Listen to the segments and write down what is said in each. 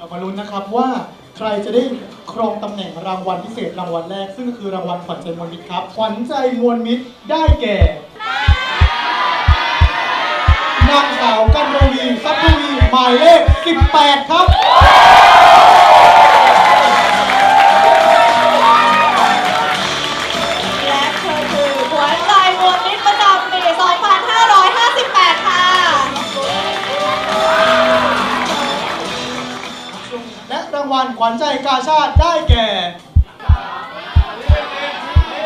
เรามาลุ้นนะครับว่าใครจะได้ครองตำแหน่งรางวัลพิเศษรางวัลแรก ซึ่งก็คือรางวัลขวัญใจมวลมิตรครับ ขวัญใจมวลมิตรได้แก่นางสาวกันรวี ทรัพย์ทวีหมายเลข 18 ครับ วัลขวัญใจกาชาติได้แก่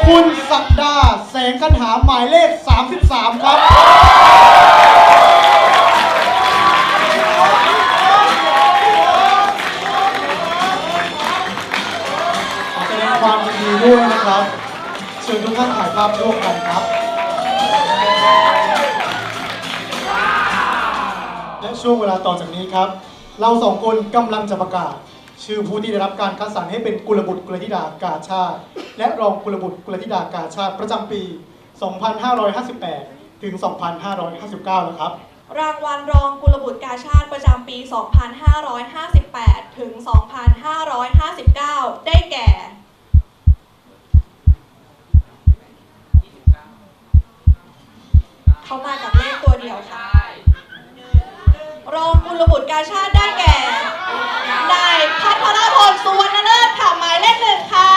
คุณศักดาแสงคันหาหมายเลข 33 ครับ ขอแสดงความยินดีด้วยนะครับเชิญทุกท่านถ่ายภาพร่วมกันครับ และช่วงเวลาต่อจากนี้ครับ เราสองคนกำลังจะประกาศ ชื่อผู้ที่ได้รับการคัดสรรให้เป็นกุลบุตรกุลธิดากาชาติ และรองกุลบุตรกุลธิดากาชาติประจำปี 2558 ถึง 2559 นะครับ รางวัลรองกุลบุตรกาชาติประจำปี 2558 ถึง 2559 ได้แก่ เขามากับเลขตัวเดียวค่ะ รองกุลบุตรกาชาติได้แก่ นายพัทรพลสุวรรณเลิศค่ะหมายเลขหนึ่งค่ะ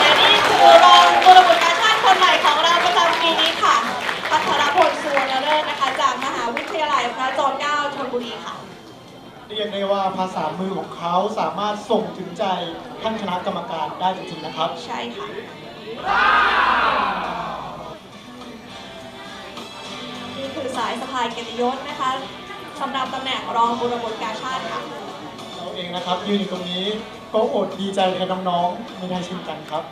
และนี่คือรองกุลบุตรกาชาติคนใหม่ของเราประจำปีนี้ค่ะ พัทรพลสุวรรณเลิศนะคะ จากมหาวิทยาลัยพระจอมเกล้าธนบุรีค่ะ เรียก ได้ว่าภาษามือของเขาสามารถส่งถึงใจท่านคณะกรรมการได้จริงๆนะครับ ใช่ค่ะ นี่คือสายสะพายเกียรติยศนะคะสำหรับตำแหน่งรองกุลบุตรกาชาติค่ะ เราเองนะครับยืนอยู่ตรงนี้ก็อดดีใจแทนน้องๆไม่ได้เช่นกันครับ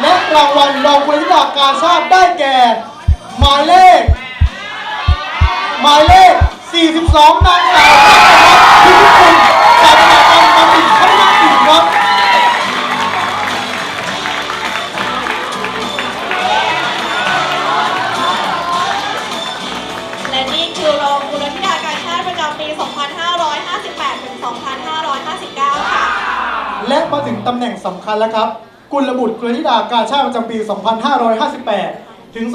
และรางวัลรองกุลธิดากาชาติได้แก่ หมายเลข หมายเลข 42 นางสาวพิพิคุณจากคณะกรรมการติดพัฒนาศิลป์ครับและนี่คือรองกุลธิดากาชาติประจำปี 2558 ถึง 2559 ค่ะ และมาถึงตำแหน่งสำคัญแล้วครับ กุลบุตรกุลธิดากาชาติประจำปี 2558 ถึง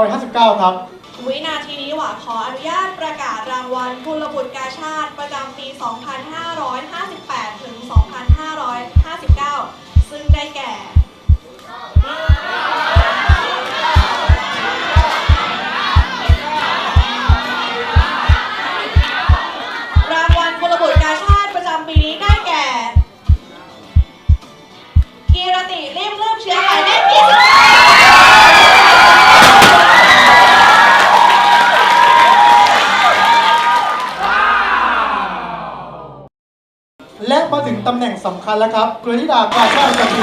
2559 ครับ วินาทีนี้หวาขออนุญาตประกาศรางวัลกุลบุตรกาชาติประจำปี 2558 ถึง 2559 ซึ่งได้แก่ มาถึงตำแหน่งสำคัญแล้วครับกุลธิดากาชาติประจำปี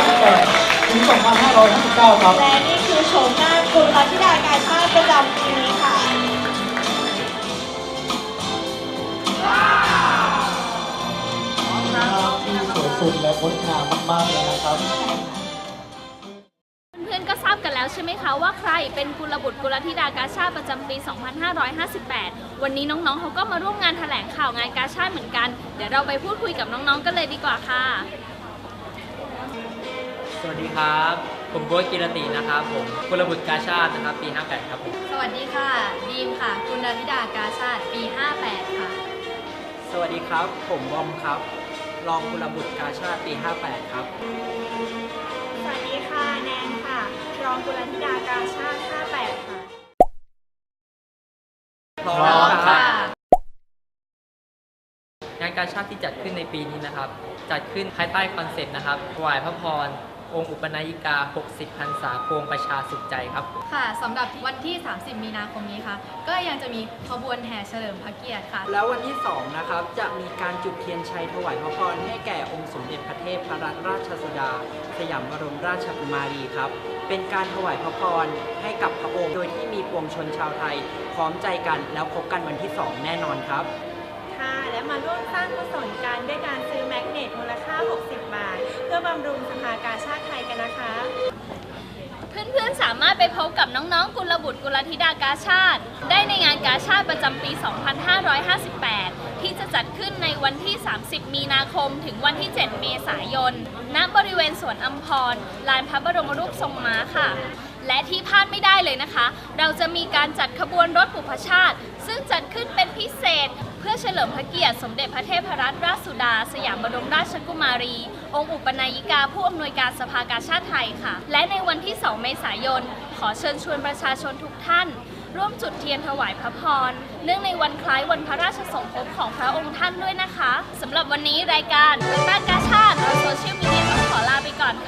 2558ถึง2559 ครับ และนี่คือโฉมหน้ากุลธิดาการชาติประจำปีนี้ค่ะ ที่สวยสุดและงดงามมากๆเลยนะครับ ใช่ไหมคะว่าใครเป็นกุลบุตรกุลธิดากาชาติประจำปี 2558 วันนี้น้องๆเขาก็มาร่วมงานแถลงข่าวงานกาชาติเหมือนกัน เดี๋ยวเราไปพูดคุยกับน้องๆกันเลยดีกว่าค่ะ สวัสดีครับ ผมโบ๊ทกิรตินะครับผมกุลบุตรกาชาตินะครับ ปี 58 ครับผม สวัสดีค่ะดีมค่ะ คุณดาธิดากาชาติปี 58 ค่ะ สวัสดีครับ ผมบอมครับ รองกุลบุตรกาชาติปี 58 ครับ กุลธิดาการชาติ58 ค่ะ พร้อมค่ะ งานกาชาติที่จัดขึ้นในปีนี้นะครับ จัดขึ้นภายใต้คอนเซ็ปต์นะครับถวายพระพร องค์อุปนายิกา 60พรรษาพวงประชาสุขใจครับ ค่ะสำหรับวันที่ 30 มีนาคมนี้ค่ะ ก็ยังจะมีขบวนแห่เฉลิมพระเกียรติค่ะ แล้ววันที่ 2 นะครับ จะมีการจุดเทียนชัยถวายพระพรให้แก่องค์สมเด็จพระเทพรัตนราชสุดา สยามบรมราชกุมารีครับ เป็นการถวายพระพรให้กับพระองค์ โดยที่มีปวงชนชาวไทย พร้อมใจกันแล้วพบกันวันที่ 2 แน่นอนครับ ค่ะและมาร่วมสร้างกุศลกันด้วยการซื้อแมกเนตมูลค่า 60 บาท เพื่อบำรุงสภากาชาติไทยกันนะคะ เพื่อนๆสามารถไปพบกับน้องๆ กุลบุตรบุตรกุลธิดากาชาติ ได้ในงานกาชาติประจำปี 2558 ที่จะจัดขึ้นในวันที่ 30 มีนาคม ถึงวันที่ 7 เมษายน ณ บริเวณสวนอัมพร ลานพระบรมรูปทรงม้าค่ะและที่พลาดไม่ได้เลยนะคะ เราจะมีการจัดขบวนรถบุพชาติ ซึ่งจัดขึ้นเป็นพิเศษ พื่อเฉลิมพระเกียรติสมเด็จพระเทพรัตนราชสุดา สยามบรมราชกุมารี องค์อุปนายิกาผู้อำนวยการสภากาชาติไทยค่ะ และในวันที่ 2 เมษายน ขอเชิญชวนประชาชนทุกท่าน ร่วมจุดเทียนถวายพระพร เนื่องในวันคล้ายวันพระราชสมภพของพระองค์ท่านด้วยนะคะสำหรับวันนี้รายการเปิดบ้านกาชาติเราโซเชียลมีเดียต้องขอลาไปก่อนค่ะ